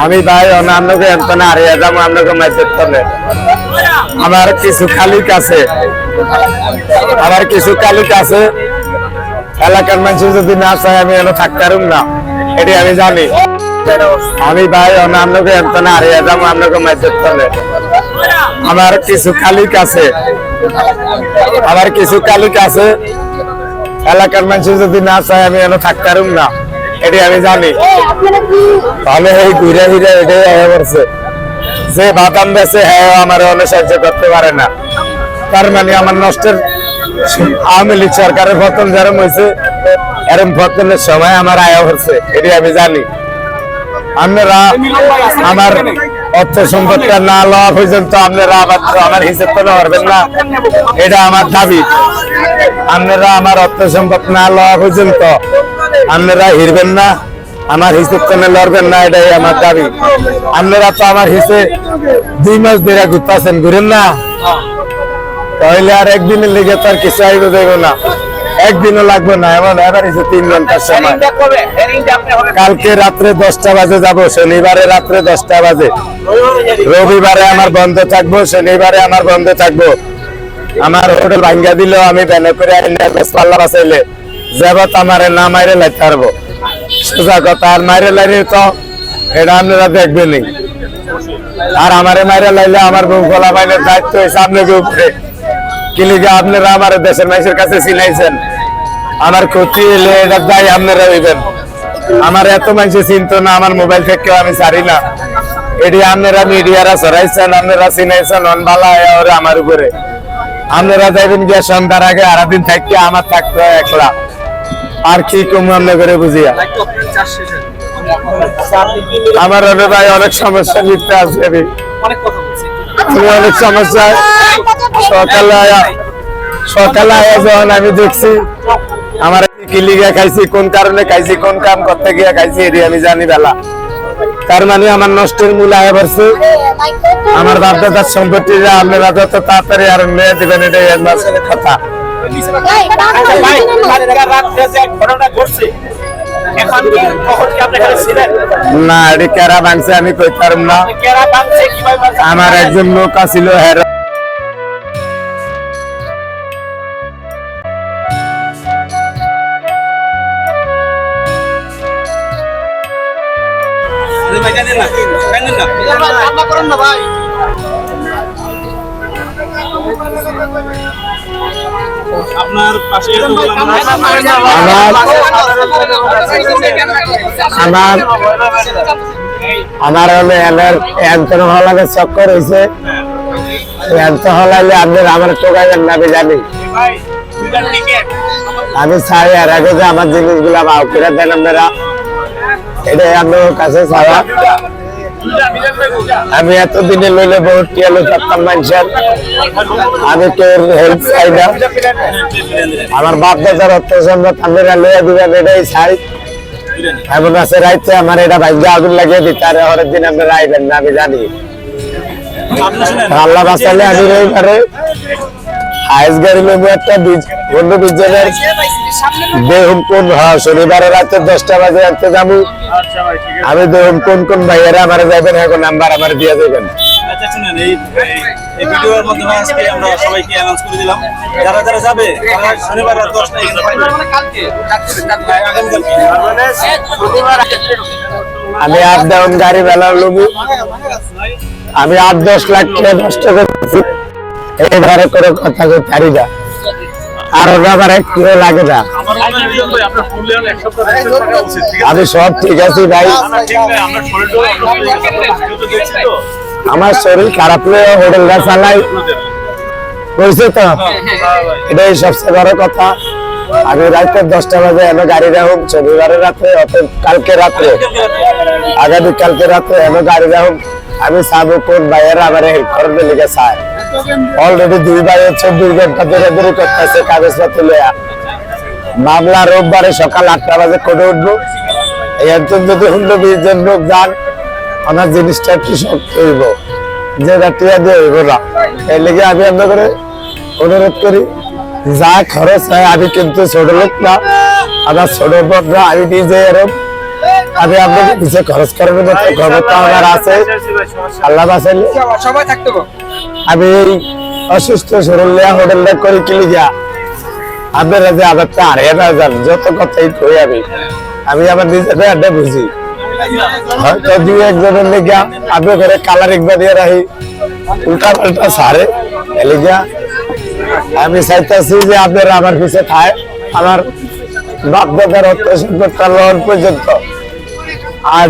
আমি ভাই অন্যান্যকে এমতনে হারিয়ে যাব আপনাকে মেসেজ করলে। আমার কিছু খালিক আছে। আমার কিছু খালিক আছে। এলাকার মানুষ যদি না চায়, আমি এনে থাকতে না। এটি আমি জানি। আমি ভাই অন্যান্যকে হারিয়ে যাব আপনাকে মেসেজ করলে। আমার কিছু খালিক আছে। আমার কিছু কালিক আছে। এলাকার মানুষ যদি না চায়, আমি এনে থাকতে না। আমি জানি। পড়ছে যে বাদাম বেছে হ্যাঁ আমার অনেক সাহায্য করতে পারে না। তার মানে আমার নষ্টের আওয়ামী লীগ সরকারের যেরম হয়েছে, এরম সময় আমার আয়া হচ্ছে এটি আমি জানি। আপনারা আমার অর্থ সম্পদটা না লওয়া পর্যন্ত আপনারা আবার আমার হিসেব তো পারবেন না। এটা আমার দাবি। আপনারা আমার অর্থ সম্পদ না লওয়া পর্যন্ত আপনারা হিরবেন না আমার হিসেব কোনে লড়বেন না এটাই আমার দাবি। আপনারা তো আমার হিসেবে দুই মাস ধরে ঘুরতেছেন ঘুরেন না? তাহলে আর একদিনের লেগে তো আর কিছু আইব দেব না। একদিনও লাগবে না এমন এবার এসে তিন ঘণ্টার সময়। কালকে রাত্রে দশটা বাজে যাব শনিবারে রাত্রে দশটা বাজে। রবিবারে আমার বন্ধ থাকব শনিবারে আমার বন্ধ থাকব। আমার হোটেল ভাঙ্গা দিলেও আমি ব্যানে করে পাল্লা বাসাইলে যাবত আমার না মাইরে লাইতে পারব। সোজা কথা, আর মাইরে লাইলে তো এটা আপনারা দেখবেনই। আর আমারে মাইরে লাইলে আমার বউ গলা বাইনের দায়িত্ব হয়েছে আপনাকে উপরে। কিলিকে আপনারা আমার দেশের মানুষের কাছে চিনাইছেন? আমার ক্ষতি এলে এটা দায় আপনারা হইবেন। আমার এত মানুষ চিন্ত না, আমার মোবাইল থেকে আমি ছাড়ি না। এটি আপনারা মিডিয়ারা সরাইছেন আপনারা চিনাইছেন অনবালা আমার উপরে। আপনারা যাইবেন গিয়ে সন্ধ্যার আগে আরাদিন থাকতে আমার থাকতে একলা। আর কি কম আমরা করে বুঝিয়া। আমার ওরে ভাই অনেক সমস্যা লিখতে আমি অনেক অনেক সমস্যায় সকালে সকালে আয়া যখন আমি দেখছি, আমার কি খাইছি, কোন কারণে খাইছি, কোন কাম করতে গিয়া খাইছি, এটি আমি জানি বেলা। তার মানে আমার নষ্টের মূল আয় পড়ছে। আমার বাপ দাদার সম্পত্তি যে আপনারা যত তাড়াতাড়ি আর মেয়ে দিবেন, এটাই কথা। ভাই কালকে রাত্রে যে ঘটনা ঘটছে। এখন কি কখন কি আপনি এখানে ছিলেন? না এটি কেরা ভাঙছে আমি কই পারম না। কেরা ভাঙছে কীভাবে আমার একজন লোক আছিল হের ভাই জানেন না? জানেন না? আপনার পাশে এরকম আমার আমার হলে এনের এন্তন হলাকে চক্কর হয়েছে এন্ত হলাইলে আপনার আমার টোকাইবেন না আমি জানি। আমি চাই এর আগে যে আমার জিনিসগুলা বাউ করে দেন আপনারা। এটাই আপনার কাছে চাওয়া। আমি এতদিনে লইলে বহুত টিয়ালো থাকতাম মানুষের আমি তোর হেল্প চাই না। আমার বাপ দাদার অত্যাচার আপনারা লইয়া দিবেন এটাই চাই। এমন আছে রাইতে আমার এটা ভাগ্য আগুন লাগিয়ে দিতে, আর হরের দিন আপনারা আইবেন না, আমি জানি। আল্লাহ বাঁচালে আমি রবিবারে গাড়ি একটা বীজ অন্য দেহুম কোন হ্যাঁ শনিবারে রাতে দশটা বাজে যাব। আচ্ছা আমি দেহুম কোন কোন ভাইয়েরা আমার যাইবেন এখন নাম্বার আমার দিয়ে দেবেন। আচ্ছা শুনেন এই এই- এই ভিডিওর মাধ্যমে আজকে আমরা সবাইকে অ্যানাউন্স করে দিলাম। যারা যারা যাবে তারা শনিবার রাত দশটা এখানে থাকবে। আগামীকালকে আমি আপ ডাউন গাড়ি বেলা লবু। আমি আট দশ লাখ দশ টাকা এইবারে করে কথা কই পারি না। আর ওরা এক লাগে না। হয় আমি সব ঠিক আছি ভাই। আমরা শরীর খারাপ হলে হোটেলটা চালাই। বুঝছে তো? এটাই সবচেয়ে বড় কথা। আমি রাতে দশটা বাজে এনে গাড়ি রাখুন শনিবারের রাত্রে অত কালকে রাত্রে আগামী কালকে রাত্রে এনে গাড়ি রাখুন আমি চাবো কোন ভাইয়েরা আমার হেল্প করার লিগে চায় অলরেডি দুই ভাই চব্বিশ ঘণ্টা ধরে ধরে করতেছে কাগজপত্র লইয়া মামলা রোববারে সকাল আটটা বাজে করে উঠবো। এই একজন যদি হুন্ডো বিশ জন লোক যান আমার জিনিসটা একটু শক্ত হইব। যে রাত্রিয়া দিয়ে হইব না। এই লেগে আমি আপনার করে অনুরোধ করি, যা খরচ হয় আমি কিন্তু ছোট লোক না। আমার ছোট বোন না, আমি নিজে এরকম আমি আপনাকে কিছু খরচ করবেন না ক্ষমতা আমার আছে। আল্লাহ বাসাইলে সবাই থাকতে। আমি অসুস্থ হোটেলটা করে কিলি যে হারিয়ে না যান যত কথাই কই আমি আমি আমার নিজের আড্ডা বুঝি। হয়তো একজনের আপনি বানিয়ে রাখি, উল্টা পাল্টা সারে আমি চাইতেছি যে আপনারা আমার পিছে খায় আমার বাপ দাদার অত্যাচার পর্যন্ত। আর